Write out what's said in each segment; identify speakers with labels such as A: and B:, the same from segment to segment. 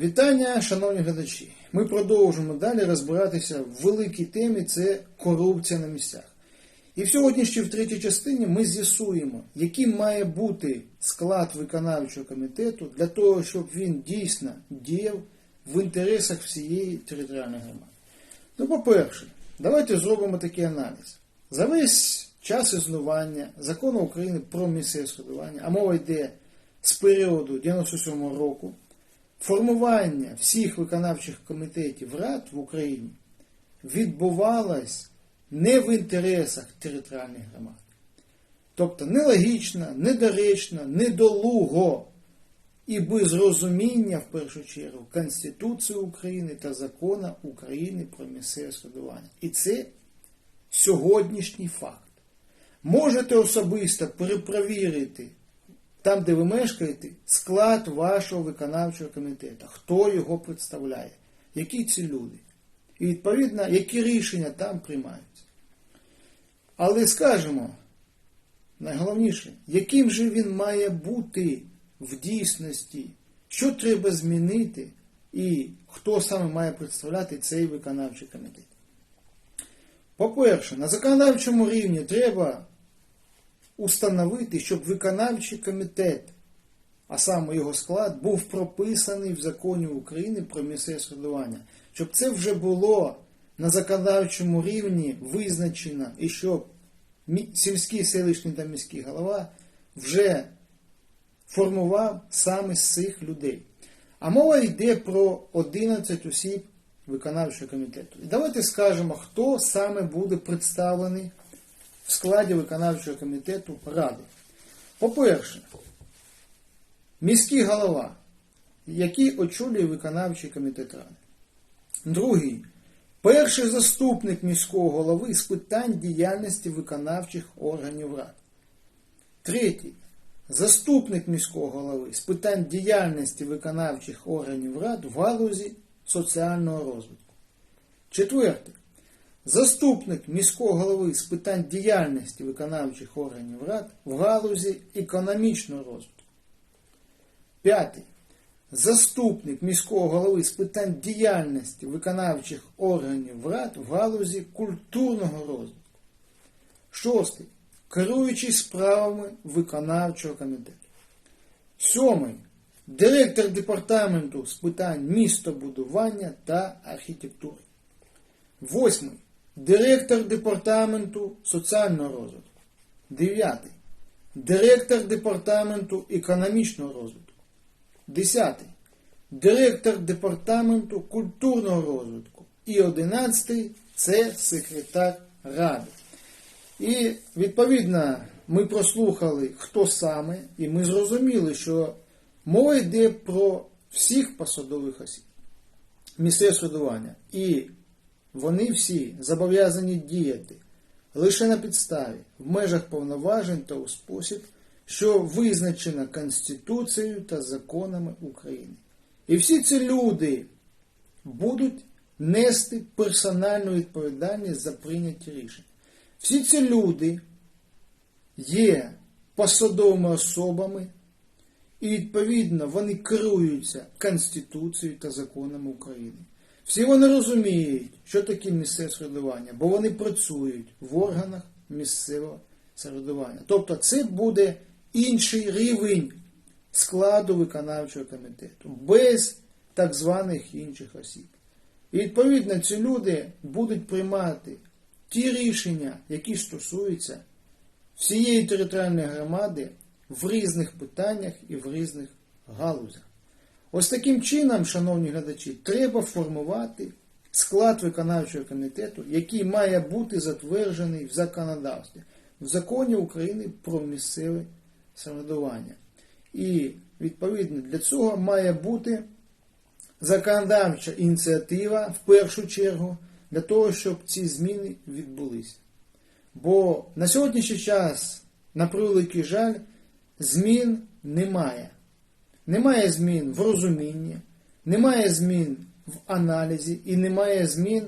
A: Вітання, шановні глядачі. Ми продовжимо далі розбиратися в великій темі це корупція на місцях. І в сьогоднішній в третій частині ми з'ясуємо, яким має бути склад виконавчого комітету для того, щоб він дійсно діяв в інтересах всієї територіальної громади. Ну, по-перше, давайте зробимо такий аналіз. За весь час існування закону України про місцеве самоврядування, а мова йде з періоду 97 року, формування всіх виконавчих комітетів рад в Україні відбувалось не в інтересах територіальних громад. Тобто нелогічно, недоречно, недолуго і без розуміння, в першу чергу, Конституції України та закону України про місцеве самоврядування. І це сьогоднішній факт. Можете особисто перепровірити там, де ви мешкаєте, склад вашого виконавчого комітету, хто його представляє, які ці люди. І відповідно, які рішення там приймаються. Але скажемо, найголовніше, яким же він має бути в дійсності, що треба змінити, і хто саме має представляти цей виконавчий комітет. По-перше, на законодавчому рівні треба установити, щоб виконавчий комітет, а саме його склад, був прописаний в законі України про місцеве самоврядування. Щоб це вже було на законодавчому рівні визначено і щоб сільський, селищний та міський голова вже формував саме з цих людей. А мова йде про 11 осіб виконавчого комітету. І давайте скажемо, хто саме буде представлений в складі виконавчого комітету Ради. По-перше, міський голова, який очолює виконавчий комітет Ради. Другий перший заступник міського голови з питань діяльності виконавчих органів рад. Третій заступник міського голови з питань діяльності виконавчих органів рад в галузі соціального розвитку. Четвертий заступник міського голови з питань діяльності виконавчих органів рад в галузі економічного розвитку. П'ятий. Заступник міського голови з питань діяльності виконавчих органів рад в галузі культурного розвитку. Шостий. Керуючий справами виконавчого комітету. Сьомий. Директор департаменту з питань містобудування та архітектури. Восьмий. Директор департаменту соціального розвитку. Дев'ятий. Директор департаменту економічного розвитку. Десятий. Директор департаменту культурного розвитку. І одинадцятий це секретар ради. І відповідно ми прослухали, хто саме, і ми зрозуміли, що мова йде про всіх посадових осіб місцевого самоврядування. І вони всі зобов'язані діяти лише на підставі, в межах повноважень та у спосіб, що визначено Конституцією та законами України. І всі ці люди будуть нести персональну відповідальність за прийняті рішення. Всі ці люди є посадовими особами, і відповідно вони керуються Конституцією та законами України. Всі вони розуміють, що таке місцеве самоврядування, бо вони працюють в органах місцевого самоврядування. Тобто це буде інший рівень складу виконавчого комітету, без так званих інших осіб. І відповідно ці люди будуть приймати ті рішення, які стосуються всієї територіальної громади в різних питаннях і в різних галузях. Ось таким чином, шановні глядачі, треба формувати склад виконавчого комітету, який має бути затверджений в законодавстві, в законі України про місцеве самоврядування. І відповідно для цього має бути законодавча ініціатива в першу чергу для того, щоб ці зміни відбулися. Бо на сьогоднішній час, на превеликий жаль, змін немає. Немає змін в розумінні, немає змін в аналізі і немає змін,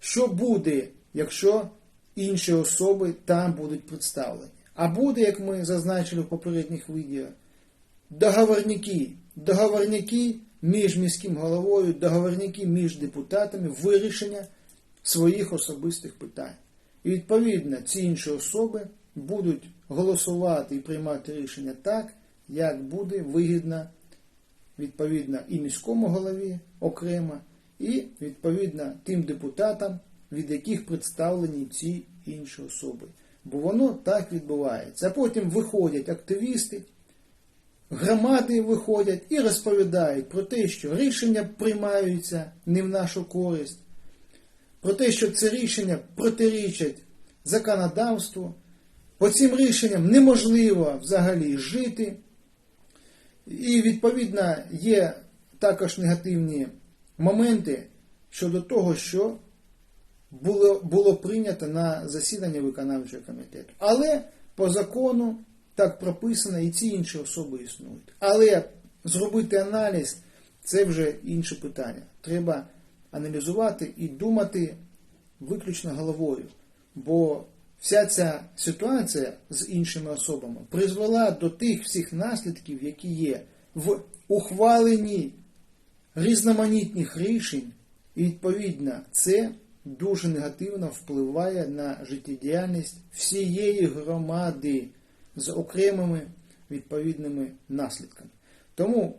A: що буде, якщо інші особи там будуть представлені. А буде, як ми зазначили в попередніх відео, договорники. Договорники між міським головою, договорники між депутатами, вирішення своїх особистих питань. І відповідно ці інші особи будуть голосувати і приймати рішення так, як буде вигідно відповідно і міському голові окремо, і відповідно тим депутатам, від яких представлені ці інші особи. Бо воно так відбувається. А потім виходять активісти, громади виходять і розповідають про те, що рішення приймаються не в нашу користь, про те, що це рішення протирічать законодавству. По цим рішенням неможливо взагалі жити. І відповідно є також негативні моменти щодо того, що було, було прийнято на засіданні виконавчого комітету. Але по закону так прописано і ці інші особи існують. Але зробити аналіз це вже інше питання. Треба аналізувати і думати виключно головою. Бо вся ця ситуація з іншими особами призвела до тих всіх наслідків, які є в ухваленні різноманітних рішень, і відповідно це дуже негативно впливає на життєдіяльність всієї громади з окремими відповідними наслідками. Тому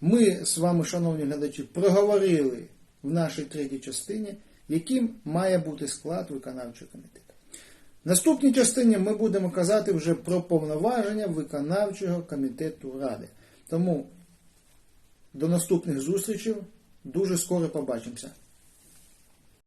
A: ми з вами, шановні глядачі, проговорили в нашій третій частині, яким має бути склад виконавчого комітету. Наступній частині ми будемо казати вже про повноваження виконавчого комітету Ради. Тому до наступних зустрічей. Дуже скоро побачимося.